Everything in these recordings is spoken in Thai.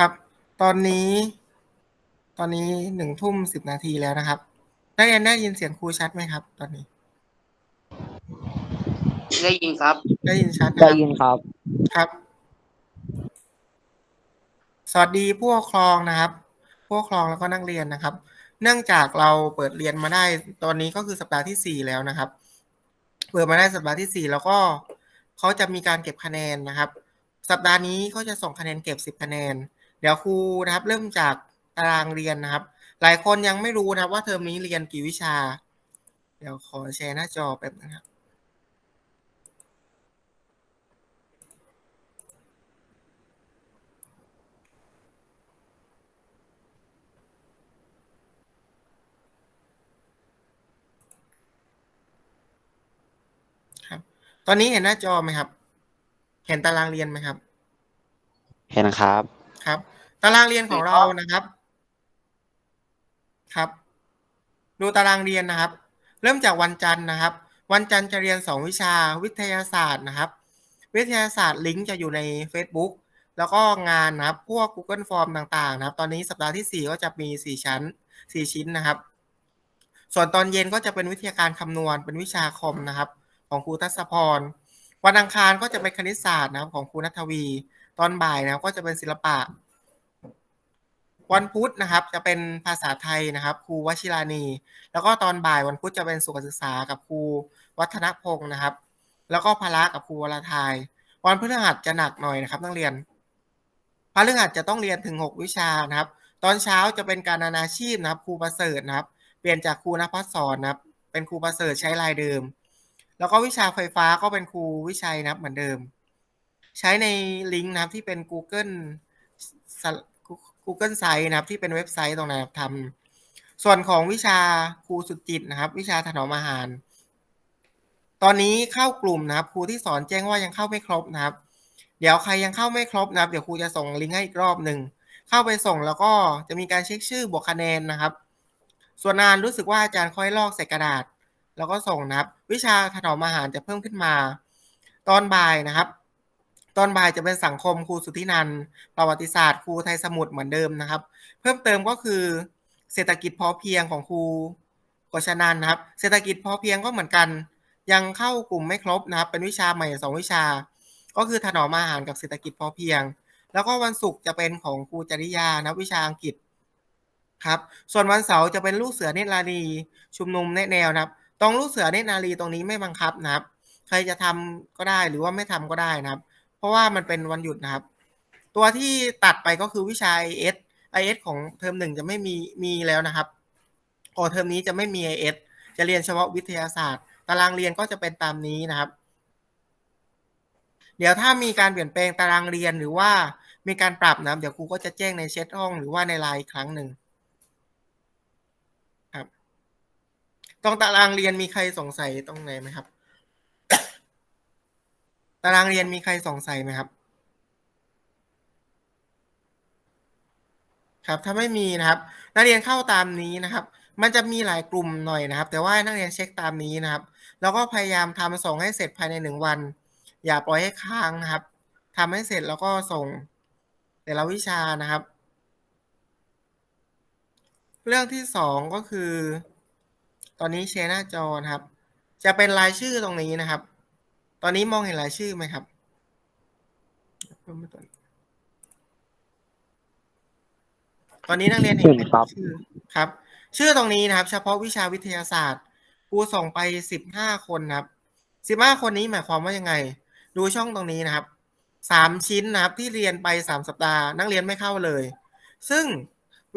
ครับ ตอนนี้ ตอนนี้หนึ่งทุ่มสิบนาทีแล้วนะครับนักเรียนได้ยินเสียงครูชัดไหมครับ ตอนนี้ ได้ยินครับ ได้ยินชัดนะคได้รับยินครับ ครับ สวัสดีผู้ปกครองนะครับ ผู้ปกครองแล้วก็นักเรียนนะครับ เนื่องจากเราเปิดเรียนมาได้ตอนนี้ก็คือสัปดาห์ที่สี่แล้วนะครับ เปิดมาได้สัปดาห์ที่สี่แล้วก็เขาจะมีการเก็บคะแนนนะครับ สัปดาห์นี้เขาจะส่งคะแนนเก็บสิบคะแนน เดี๋ยวครูนะครับ เริ่มจากตารางเรียนนะครับ หลายคนยังไม่รู้นะครับว่าเทอมนี้เรียนกี่วิชา เดี๋ยวขอแชร์หน้าจอแป๊บนะครับครับตอนนี้เห็นหน้าจอไหมครับ เห็นตารางเรียนไหมครับ เห็นครับ ครับตารางเรียนของเรานะครับ ครับ ดูตารางเรียนนะครับ เริ่มจากวันจันทร์นะครับ วันจันทร์จะเรียนสองวิชาวิทยาศาสตร์นะครับ วิทยาศาสตร์ลิงก์จะอยู่ใน Facebook แล้วก็งานนะครับพวก Google Form ต่างๆ นะครับ ตอนนี้สัปดาห์ที่ 4 ก็จะมี 4 ชั้น 4 ชิ้นนะครับ ส่วนตอนเย็นก็จะเป็นวิทยาการคำนวณเป็นวิชาคอมนะครับ ของครูทัศพร วันอังคารก็จะเป็นคณิตศาสตร์นะครับของครูนัทวี ตอนบ่ายนะครับก็จะเป็นศิลปะ วันพุธนะครับจะเป็นภาษาไทยนะครับครูวชิรานี แล้วก็ตอนบ่ายวันพุธจะเป็นสุขศึกษากับครูวัฒนพงศ์นะครับ แล้วก็พละกับครูวรทาย วันพฤหัสจะหนักหน่อยนะครับนักเรียนพฤหัสจะต้องเรียนถึง 6 วิชานะครับ ตอนเช้าจะเป็นการนานาชีพนะครับครูประเสริฐนะครับ เปลี่ยนจากครูนภัสสอนนะครับ เป็นครูประเสริฐใช้ลายเดิม แล้วก็วิชาไฟฟ้าก็เป็นครูวิชัยนะครับเหมือนเดิม ใช้ในลิงก์นะครับที่เป็น Google Google Site นะครับ ที่เป็นเว็บไซต์ตรงนั้นทำส่วนของวิชาครูสุจิตนะครับ วิชาถนอมอาหาร ตอนนี้เข้ากลุ่มนะครับครูที่สอนแจ้งว่ายังเข้าไม่ครบนะครับ เดี๋ยวใครยังเข้าไม่ครบนะครับ เดี๋ยวครูจะส่งลิงก์ให้อีกรอบหนึ่งเข้าไปส่งแล้วก็จะมีการเช็คชื่อบวกคะแนนนะครับ ส่วนงานรู้สึกว่าอาจารย์ค่อยลอกใส่กระดาษ แล้วก็ส่งนะครับ วิชาถนอมอาหารจะเพิ่มขึ้นมา ตอนบ่ายนะครับ ตอนบ่ายจะเป็นสังคมครูสุทธินันประวัติศาสตร์ครูไทยสมุทรเหมือนเดิมนะครับ เพิ่มเติมก็คือเศรษฐกิจพอเพียงของครูกชนันนะครับ เศรษฐกิจพอเพียงก็เหมือนกัน ยังเข้ากลุ่มไม่ครบนะครับ เป็นวิชาใหม่สองวิชา ก็คือถนอมอาหารกับเศรษฐกิจพอเพียง แล้วก็วันศุกร์จะเป็นของครูจริยานะวิชาอังกฤษครับ ส่วนวันเสาร์จะเป็นลูกเสือเนตรนารีชุมนุมแนแนวนะครับตรงลูกเสือเนตรนารีตรงนี้ไม่บังคับนะครับ ใครจะทำก็ได้หรือว่าไม่ทำก็ได้นะครับ เพราะว่ามันเป็นวันหยุดนะครับ ตัวที่ตัดไปก็คือวิชา IS IS ของเทอมหนึ่งจะไม่มีมีแล้วนะครับโอเทอมนี้จะไม่มี IS จะเรียนเฉพาะวิทยาศาสตร์ ตารางเรียนก็จะเป็นตามนี้นะครับ เดี๋ยวถ้ามีการเปลี่ยนแปลงตารางเรียนหรือว่ามีการปรับนะเดี๋ยวครูก็จะแจ้งในเชทห้องหรือว่าในไลน์ครั้งหนึ่งครับ ตรงตารางเรียนมีใครสงสัยตรงไหนไหมครับารางเรียนมีใครสงสัยไหมครับ ครับ ถ้าไม่มีนะครับ นักเรียนเข้าตามนี้นะครับ มันจะมีหลายกลุ่มหน่อยนะครับ แต่ว่านักเรียนเช็คตามนี้นะครับ แล้วก็พยายามทำส่งให้เสร็จภายในหนึ่งวัน อย่าปล่อยให้ค้างนะครับทำให้เสร็จแล้วก็ส่ง แต่ละวิชานะครับ เรื่องที่สองก็คือ ตอนนี้แชร์หน้าจอนะครับ จะเป็นรายชื่อตรงนี้นะครับ ตอนนี้มองเห็นรายชื่อไหมครับตอนนี้นักเรียนเห็นเห็นครับชื่อครับ ชื่อตรงนี้นะครับ เฉพาะวิชาวิทยาศาสตร์ครูส่งไปสิบห้าคนนะครับสิบห้าคนนี้หมายความว่ายังไง ดูช่องตรงนี้นะครับสามชิ้นนะครับ ที่เรียนไปสามสัปดาห์ นักเรียนไม่เข้าเลย ซึ่ง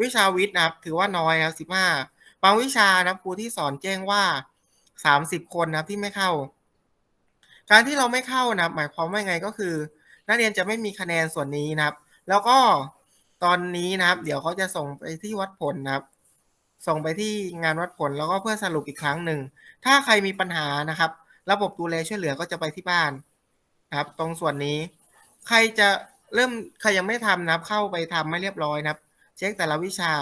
วิชาวิทย์นะครับ ถือว่าน้อยนะครับสิบห้าบางวิชานะครับครูที่สอนแจ้งว่าสามสิบคนนะครับที่ไม่เข้า การที่เราไม่เข้านะหมายความว่าไงก็คือ นักเรียนจะไม่มีคะแนนส่วนนี้นะครับ แล้วก็ตอนนี้นะครับ เดี๋ยวเขาจะส่งไปที่วัดผลนะครับ ส่งไปที่งานวัดผลแล้วก็เพื่อสรุปอีกครั้งหนึ่ง ถ้าใครมีปัญหานะครับ ระบบดูแลช่วยเหลือก็จะไปที่บ้านครับ ตรงส่วนนี้ ใครจะเริ่มใครยังไม่ทำนะครับ เข้าไปทำไม่เรียบร้อยนะครับ เช็คแต่ละวิชา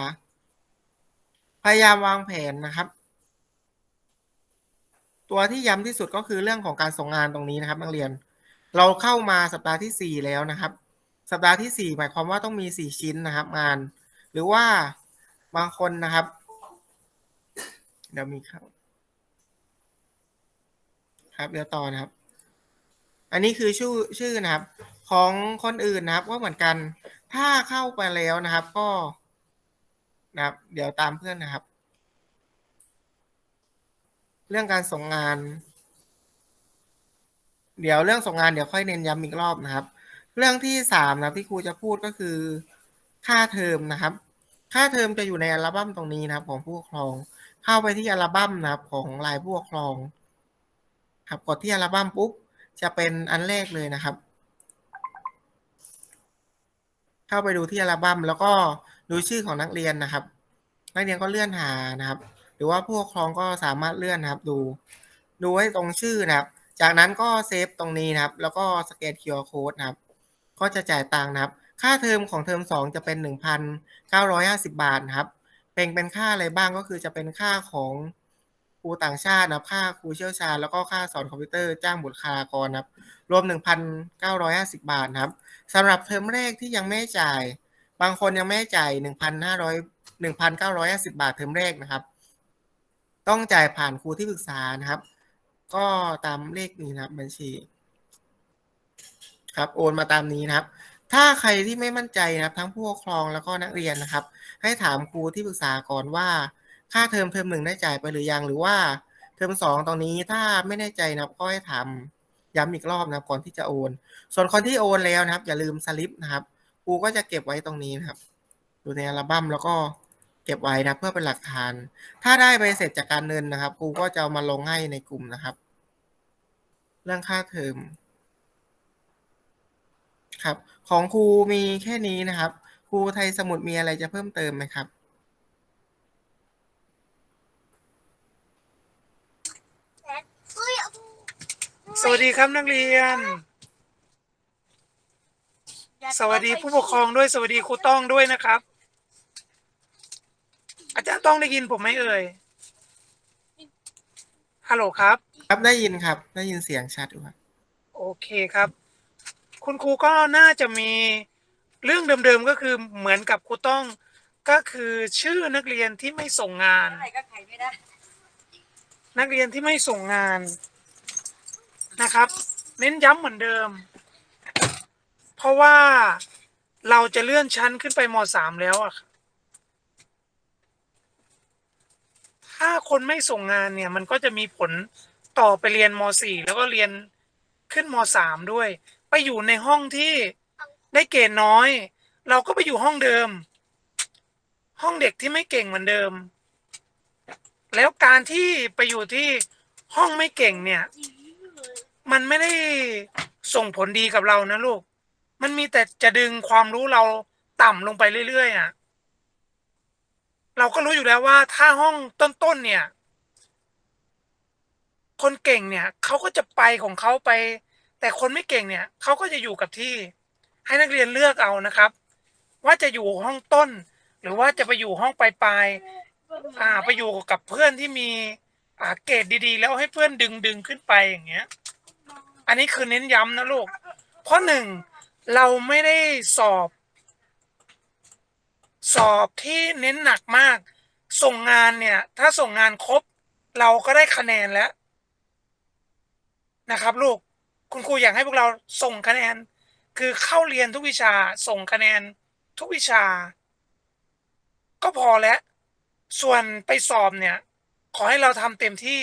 พยายามวางแผนนะครับ ตัวที่ย้ำที่สุดก็คือเรื่องของการส่งงานตรงนี้นะครับ นักเรียน เราเข้ามาสัปดาห์ที่สี่แล้วนะครับ สัปดาห์ที่สี่หมายความว่าต้องมีสี่ชิ้นนะครับ งาน หรือว่าบางคนนะครับ เดี๋ยวมีครับ ครับเดี๋ยวต่อนะครับ อันนี้คือชื่อชื่อนะครับ ของคนอื่นนะครับ ก็เหมือนกัน ถ้าเข้าไปแล้วนะครับ ก็นะครับ เดี๋ยวตามเพื่อนนะครับ เรื่องการส่งงาน เดี๋ยวเรื่องส่งงานเดี๋ยวค่อยเน้นย้ำอีกรอบนะครับ เรื่องที่สามนะที่ครูจะพูดก็คือ ค่าเทอมนะครับ ค่าเทอมจะอยู่ในอัลบั้มตรงนี้นะครับ ของผู้ปกครอง เข้าไปที่อัลบั้มนะครับ ของรายผู้ปกครอง ครับกดที่อัลบั้มปุ๊บจะเป็นอันแรกเลยนะครับ เข้าไปดูที่อัลบั้มแล้วก็ดูชื่อของนักเรียนนะครับ นักเรียนก็เลื่อนหานะครับ หรือว่าผู้ปกครองก็สามารถเลื่อนนะครับ ดู ดูให้ตรงชื่อนะครับ จากนั้นก็เซฟตรงนี้นะครับ แล้วก็สแกน QR code นะครับ ก็จะจ่ายตังค์นะครับ ค่าเทอมของเทอมสองจะเป็นหนึ่งพันเก้าร้อยห้าสิบาทนะครับ เป็นเป็นค่าอะไรบ้างก็คือจะเป็นค่าของครูต่างชาตินะครับ ค่าครูเชี่ยวชาญ แล้วก็ค่าสอนคอมพิวเตอร์จ้างบุคลากรนะครับ รวมหนึ่งพันเก้าร้อยห้าสิบาทนะครับสำหรับเทอมแรกที่ยังไม่จ่าย บางคนยังไม่จ่ายหนึ่งพันห้าร้อยหนึ่งพันเก้าร้อยห้าสิบาทเทอมแรกนะครับ ต้องจ่ายผ่านครูที่ปรึกษานะครับ ก็ตามเลขนี้นะครับ บัญชี ครับ โอนมาตามนี้นะครับ ถ้าใครที่ไม่มั่นใจนะครับ ทั้งผู้ปกครองแล้วก็นักเรียนนะครับ ให้ถามครูที่ปรึกษาก่อนว่า ค่าเทอมเทอมหนึ่งได้จ่ายไปหรือยังหรือว่าเทอมสองตรงนี้ถ้าไม่แน่ใจนะครับก็ให้ถามย้ำอีกรอบนะครับก่อนที่จะโอน ส่วนคนที่โอนแล้วนะครับ อย่าลืมสลิปนะครับครูก็จะเก็บไว้ตรงนี้นะครับ อยู่ในอัลบั้มแล้วก็ เก็บไว้นะเพื่อเป็นหลักฐาน ถ้าได้ใบเสร็จจากการเงินนะครับ ครูก็จะเอามาลงให้ในกลุ่มนะครับ เรื่องค่าเทอมครับ ของครูมีแค่นี้นะครับ ครูไทยสมุดมีอะไรจะเพิ่มเติมไหมครับ สวัสดีครับนักเรียน สวัสดีผู้ปกครองด้วยสวัสดีครูต้องด้วยนะครับ อาจารย์ต้องได้ยินผมไหมเอ่ย ฮัลโหลครับ ครับได้ยินครับ ได้ยินเสียงชัดอยู่ครับโอเคครับ คุณครูก็น่าจะมีเรื่องเดิมๆก็คือเหมือนกับครูต้องก็คือชื่อนักเรียนที่ไม่ส่งงาน อะไรก็ขายไม่ได้ นักเรียนที่ไม่ส่งงานนะครับ เน้นย้ำเหมือนเดิม เพราะว่าเราจะเลื่อนชั้นขึ้นไปมสามแล้วอะค่ะ ถ้าคนไม่ส่งงานเนี่ยมันก็จะมีผลต่อไปเรียนมสี่แล้วก็เรียนขึ้นมสามด้วย ไปอยู่ในห้องที่ได้เกรดน้อย เราก็ไปอยู่ห้องเดิม ห้องเด็กที่ไม่เก่งเหมือนเดิม แล้วการที่ไปอยู่ที่ห้องไม่เก่งเนี่ย มันไม่ได้ส่งผลดีกับเรานะลูก มันมีแต่จะดึงความรู้เราต่ำลงไปเรื่อยๆอะ เราก็รู้อยู่แล้วว่าถ้าห้องต้นๆเนี่ย คนเก่งเนี่ยเขาก็จะไปของเขาไป แต่คนไม่เก่งเนี่ยเขาก็จะอยู่กับที่ ให้นักเรียนเลือกเอานะครับ ว่าจะอยู่ห้องต้น หรือว่าจะไปอยู่ห้องปลายๆอ่าไปอยู่กับเพื่อนที่มีอ่าเกรดดีๆ แล้วให้เพื่อนดึงดึงขึ้นไปอย่างเงี้ย อันนี้คือเน้นย้ำนะลูกเพราะหนึ่งเราไม่ได้สอบ สอบที่เน้นหนักมาก ส่งงานเนี่ย ถ้าส่งงานครบ เราก็ได้คะแนนแล้ว นะครับ ลูกคุณครูอยากให้พวกเราส่งคะแนน คือเข้าเรียนทุกวิชาส่งคะแนนทุกวิชา ก็พอแล้ว ส่วนไปสอบเนี่ย ขอให้เราทำเต็มที่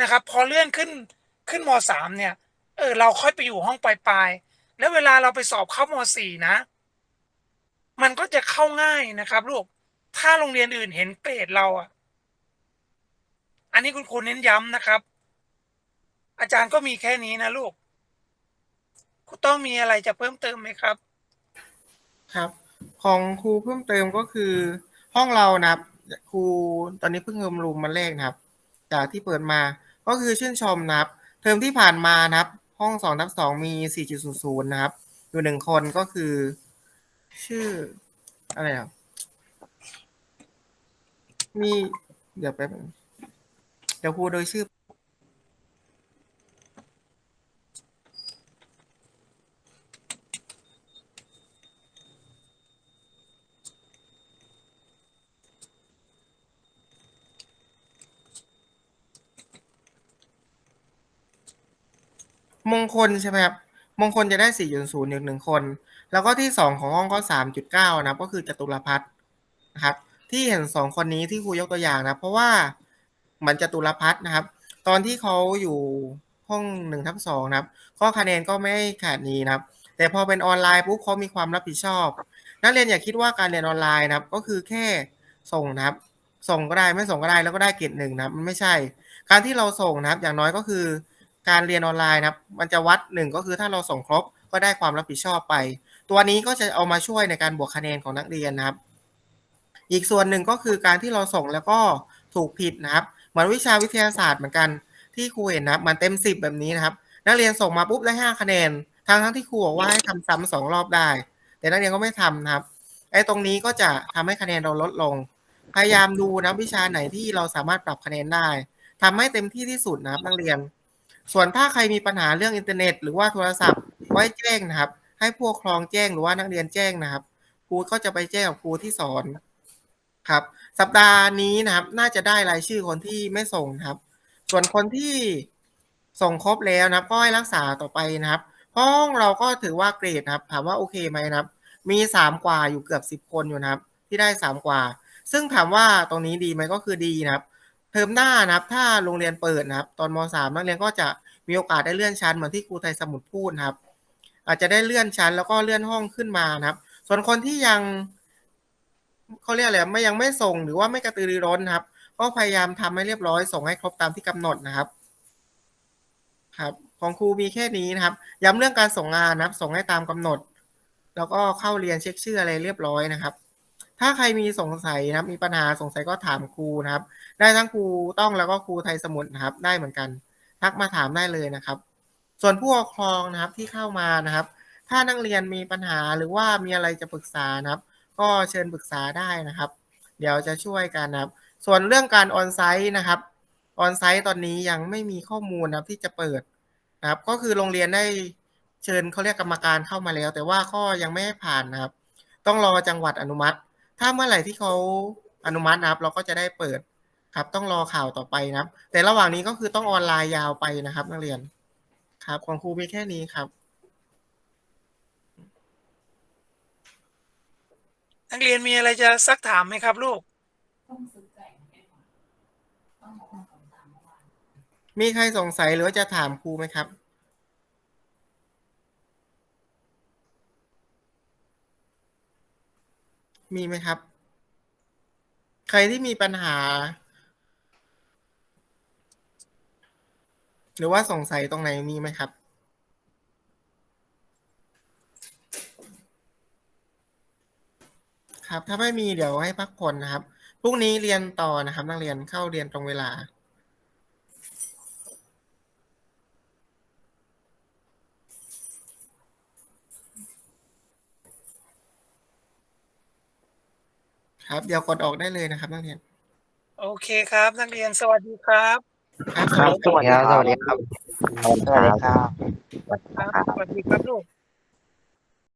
นะครับ พอเลื่อนขึ้นขึ้นมสามเนี่ย เออ เราค่อยไปอยู่ห้องปลายๆแล้วเวลาเราไปสอบเข้ามสี่นะ มันก็จะเข้าง่ายนะครับลูก ถ้าโรงเรียนอื่นเห็นเกรดเราอะ อันนี้คุณครูเน้นย้ำนะครับ อาจารย์ก็มีแค่นี้นะลูกคุณต้องมีอะไรจะเพิ่มเติมไหมครับ ครับ ของครูเพิ่มเติมก็คือ ห้องเรานะครับครูตอนนี้เพิ่งเริ่มรูมมาแรกนะครับ จากที่เปิดมาก็คือชื่นชมนะครับ เทอมที่ผ่านมานะครับ ห้องสองทับสองมีสี่จุดศูนย์ศูนย์นะครับ อยู่หนึ่งคนก็คือ ชื่อ อะไรอะ มี เดี๋ยวแป๊บเดี๋ยวครูโดยชื่อ มงคลใช่ไหมครับ มงคลจะได้ 4.0อีกหนึ่งคน แล้วก็ที่ 2 ของห้องก็ 3.9 นะก็คือจตุรพัฒน์นะครับ ที่เห็น 2 คนนี้ที่ครูยกตัวอย่างนะ เพราะว่าเหมือนจตุรพัฒน์นะครับ ตอนที่เขาอยู่ห้อง1ทับ2นะครับ ก็คะแนนก็ไม่ขาดนี้นะครับ แต่พอเป็นออนไลน์ปุ๊บเขามีความรับผิดชอบ นักเรียนอย่าคิดว่าการเรียนออนไลน์นะครับ ก็คือแค่ส่งนะครับ ส่งก็ได้ไม่ส่งก็ได้แล้วก็ได้เกรดหนึ่งนะมันไม่ใช่ การที่เราส่งนะครับ อย่างน้อยก็คือ การเรียนออนไลน์นะครับ มันจะวัดหนึ่งก็คือถ้าเราส่งครบก็ได้ความรับผิดชอบไป ตัวนี้ก็จะเอามาช่วยในการบวกคะแนนของนักเรียนนะครับ อีกส่วนหนึ่งก็คือการที่เราส่งแล้วก็ถูกผิดนะครับ เหมือนวิชาวิทยาศาสตร์เหมือนกันที่ครูเห็นนะครับ มันเต็มสิบแบบนี้นะครับ นักเรียนส่งมาปุ๊บได้ห้าคะแนนทั้งทั้งที่ครูบอกว่าให้ทำซ้ำสองรอบได้ แต่นักเรียนก็ไม่ทำนะครับไอ้ตรงนี้ก็จะทำให้คะแนนเราลดลง พยายามดูนะวิชาไหนที่เราสามารถปรับคะแนนได้ทำให้เต็มที่ที่สุดนะครับนักเรียน ส่วนถ้าใครมีปัญหาเรื่องอินเทอร์เน็ต หรือว่าโทรศัพท์ไว้แจ้งนะครับ ให้ผู้ปกครองแจ้งหรือว่านักเรียนแจ้งนะครับครูก็จะไปแจ้งกับครูที่สอนครับ สัปดาห์นี้นะครับ น่าจะได้รายชื่อคนที่ไม่ส่งนะครับ ส่วนคนที่ส่งครบแล้วนะครับ ก็ให้รักษาต่อไปนะครับห้องเราก็ถือว่าเกรดนะครับ ถามว่าโอเคไหมนะครับ มีสามกว่าอยู่เกือบสิบคนอยู่นะครับ ที่ได้สามกว่า ซึ่งถามว่าตรงนี้ดีไหมก็คือดีนะครับ ทอมหน้านะครับ ถ้าโรงเรียนเปิดนะครับ ตอนมสามนักเรียนก็จะมีโอกาสได้เลื่อนชั้นเหมือนที่ครูไทยสมุทรพูดนะครับ อาจจะได้เลื่อนชั้นแล้วก็เลื่อนห้องขึ้นมานะครับ ส่วนคนที่ยังเขาเรียกอะไรไม่ยังไม่ส่งหรือว่าไม่กระตือรือร้นครับ ก็พยายามทำให้เรียบร้อยส่งให้ครบตามที่กำหนดนะครับครับ ของครูมีแค่นี้นะครับ ย้ำเรื่องการส่งงานนะครับ ส่งให้ตามกำหนด แล้วก็เข้าเรียนเช็คชื่ออะไรเรียบร้อยนะครับ ถ้าใครมีสงสัยนะครับ มีปัญหาสงสัยก็ถามครูนะครับ ได้ทั้งครูต้องแล้วก็ครูไทยสมุทรนะครับ ได้เหมือนกัน ทักมาถามได้เลยนะครับ ส่วนผู้ปกครองนะครับที่เข้ามานะครับ ถ้านักเรียนมีปัญหาหรือว่ามีอะไรจะปรึกษานะครับ ก็เชิญปรึกษาได้นะครับ เดี๋ยวจะช่วยกันนะครับ ส่วนเรื่องการออนไซต์นะครับออนไซต์ตอนนี้ยังไม่มีข้อมูลนะครับที่จะเปิดนะครับ ก็คือโรงเรียนได้เชิญเขาเรียกกรรมการเข้ามาแล้ว แต่ว่าข้อยังไม่ให้ผ่านนะครับ ต้องรอจังหวัดอนุมัติ ถ้าเมื่อไหร่ที่เขาอนุมัตินะครับ เราก็จะได้เปิดครับ ต้องรอข่าวต่อไปนะครับ แต่ระหว่างนี้ก็คือต้องออนไลน์ยาวไปนะครับ นักเรียน ครับของครูมีแค่นี้ครับนักเรียนมีอะไรจะซักถามไหมครับลูก มีใครสงสัยหรือว่าจะถามครูไหมครับ มีไหมครับ ใครที่มีปัญหา หรือว่าสงสัยตรงไหนมีไหมครับครับ ถ้าไม่มีเดี๋ยวให้พักผ่อนนะครับ พรุ่งนี้เรียนต่อนะครับ นักเรียนเข้าเรียนตรงเวลา ครับ เดี๋ยวกดออกได้เลยนะครับนักเรียน โอเคครับ นักเรียนสวัสดีครับครับครับสวัสดีสวัสดีครับ สวัสดีครับ สวัสดีครับครับสวัสดีครับลูก